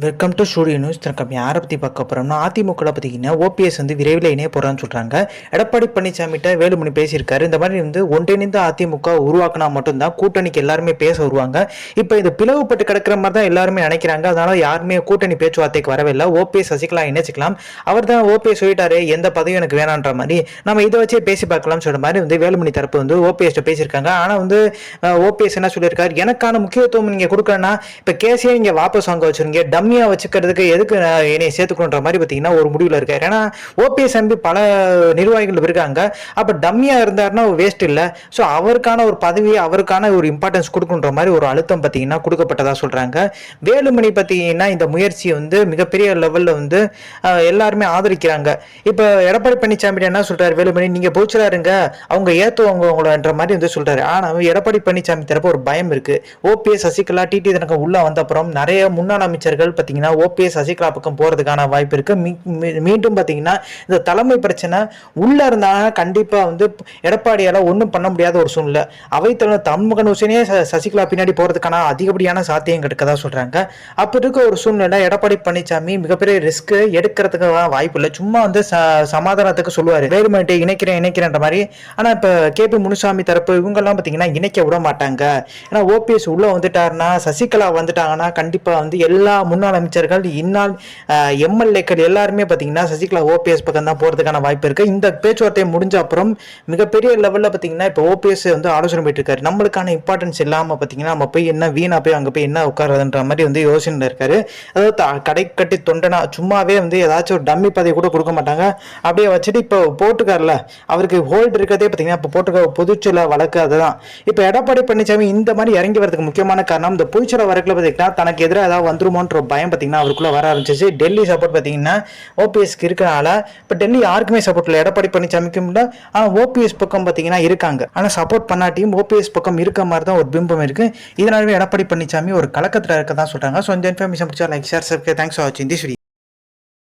Welcome to studio news தனக்கு யாரை பற்றி பார்க்க போகிறோம்னா அதிமுகவில் பார்த்தீங்கன்னா ஓபிஎஸ் வந்து விரைவில் இணைய போகிறான்னு சொல்கிறாங்க எடப்பாடி பழனிசாமிகிட்ட வேலுமணி பேசியிருக்காரு. இந்த மாதிரி வந்து ஒன்றிணைந்த அதிமுக உருவாக்கினா மட்டும்தான் கூட்டணிக்கு எல்லாருமே பேச வருவாங்க. இப்போ இது பிளவுபட்டு கிடக்கிற மாதிரி தான் எல்லாருமே நினைக்கிறாங்க. அதனால் யாருமே கூட்டணி பேச்சுவார்த்தைக்கு வரவில்லை ஓபிஎஸ் சசிகலா இணைச்சிக்கலாம். அவர் தான் ஓபிஎஸ் சொல்லிட்டாரு எந்த பதவியும் எனக்கு வேணான்ற மாதிரி. நம்ம இதை வச்சே பேசி பார்க்கலாம்னு சொல்கிற மாதிரி வந்து வேலுமணி தரப்பு வந்து ஓபிஎஸ் பேசியிருக்காங்க. ஆனால் வந்து ஓபிஎஸ் என்ன சொல்லியிருக்காரு? எனக்கான முக்கியத்துவம் நீங்கள் கொடுக்கலன்னா இப்போ கேஸே நீங்கள் வாபஸ் வாங்க வச்சிருங்க. டம்மியாக வச்சுக்கிறதுக்கு எதுக்கு என்னை சேர்த்துக்கணுன்ற மாதிரி பார்த்தீங்கன்னா ஒரு முடிவில் இருக்காரு. ஏன்னா ஓபிஎஸ் எம்பி பல நிர்வாகிகள் இருக்காங்க. அப்போ டம்மியாக இருந்தாருன்னா வேஸ்ட் இல்லை. ஸோ அவருக்கான ஒரு பதவியை அவருக்கான ஒரு இம்பார்ட்டன்ஸ் கொடுக்குன்ற மாதிரி ஒரு அழுத்தம் பார்த்தீங்கன்னா கொடுக்கப்பட்டதாக சொல்கிறாங்க வேலுமணி பார்த்தீங்கன்னா இந்த முயற்சியை வந்து மிகப்பெரிய லெவலில் வந்து எல்லாருமே ஆதரிக்கிறாங்க. இப்போ எடப்பாடி பழனிசாமி என்ன சொல்றாரு வேலுமணி? நீங்கள் போச்சுடாருங்க. அவங்க ஏற்றுவாங்க உங்களன்ற மாதிரி வந்து சொல்றாரு. ஆனால் எடப்பாடி பழனிசாமி தரப்பு ஒரு பயம் இருக்கு. ஓபிஎஸ் சசிகலா டிடி தனக்கு உள்ள வந்த அப்புறம் நிறைய முன்னாள் அமைச்சர்கள் பார்த்தீங்கன்னா ஓபிஎஸ் சசிகலா பக்கம் போறதுக்கான வாய்ப்பு இருக்கு. மீண்டும் பார்த்தீங்கன்னா இந்த தலைமை பிரச்சனை உள்ள இருந்தாங்க கண்டிப்பா வந்து எடப்பாடியால ஒன்றும் பண்ண முடியாத ஒரு சூழ்நிலை. அவைத்தலைவர் தன்முகன் ஹுசேனே சசிகலா பின்னாடி போறதுக்கான அதிகப்படியான சாத்தியம் கிடைக்கதா சொல்றாங்க. அப்படி இருக்க ஒரு சூழ்நிலை எடப்பாடி பழனிசாமி மிகப்பெரிய ரிஸ்க் எடுக்கிறதுக்கு வாய்ப்பு இல்லை. சும்மா வந்து ச- சமாதானத்துக்கு சொல்லுவார். வேலுமணிட்டை இணைக்கிறேன் இணைக்கிறேன்ற மாதிரி. ஆனா கே பி முனுசாமி தரப்பு இவங்கெல்லாம் பார்த்தீங்கன்னா இணைக்க விட மாட்டாங்க. ஏன்னா ஓபிஎஸ் உள்ள வந்துட்டாருன்னா சசிகலா வந்துட்டாங்கன்னா கண்டிப்பாக வந்து எல்லா முன்னாள் அமைச்சர்கள் இந்நாள் எம்எல்ஏக்கள் எல்லாருமே பார்த்தீங்கன்னா சசிகலா ஓபிஎஸ் பக்கம் தான் போகிறதுக்கான வாய்ப்பு இருக்குது இந்த பேச்சுவார்த்தை முடிஞ்ச அப்புறம் மிகப்பெரிய லெவலில் பார்த்தீங்கன்னா இப்போ ஓபிஎஸ் வந்து ஆலோசனை போயிட்டு இருக்காரு நம்மளுக்கான இம்பார்ட்டன்ஸ் இல்லாமல் பார்த்தீங்கன்னா நம்ம போய் என்ன வீணா போய் அங்கே போய் என்ன உட்காருதுன்ற மாதிரி வந்து யோசனை இருக்காரு. அதாவது கடை கட்டி தொண்டனா சும்மாவே வந்து ஏதாச்சும் ஒரு டம்மி பதவி கூட கொடுக்க மாட்டாங்க. அப்படியே வச்சுட்டு இப்போ போட்டுக்கார்ல அவருக்கு ஹோல்டு இருக்கிறதே பார்த்தீங்கன்னா இப்போ போட்டுக்க பொதுச்சில வழக்கு அதுதான். இப்போ எடப்பாடி பழனிசாமி இந்த மாதிரி இறங்கி வரதுக்கு முக்கியமான காரணம் இந்த பொதுச்சல வழக்கில் பார்த்தீங்கன்னா தனக்கு எதிராக ஏதாவது வந்துருமோன்ற பயம் பார்த்தீங்கன்னா அவருக்குள்ளே வர ஆரம்பிச்சிச்சு டெல்லி சப்போர்ட் பார்த்தீங்கன்னா ஓபிஎஸ்க்கு இருக்கிறனால இப்போ டெல்லி யாருக்குமே சப்போர்ட் இல்லை. எடப்பாடி பழனிசாமிக்கும் இல்லை ஆனால் ஓபிஎஸ் பக்கம் பார்த்தீங்கன்னா இருக்காங்க. ஆனால் சப்போர்ட் பண்ணாட்டியும் ஓபிஎஸ் பக்கம் இருக்க மாதிரி தான் ஒரு பிம்பம் இருக்குது இதனாலவே எடப்பாடி பழனிசாமி ஒரு கலக்கத்தில் இருக்க தான் சொல்றாங்க. ஸோ இந்த இன்ஃபர்மேஷன் பிடிச்சா like share subscribe thanks for வாட்சிங் திஸ்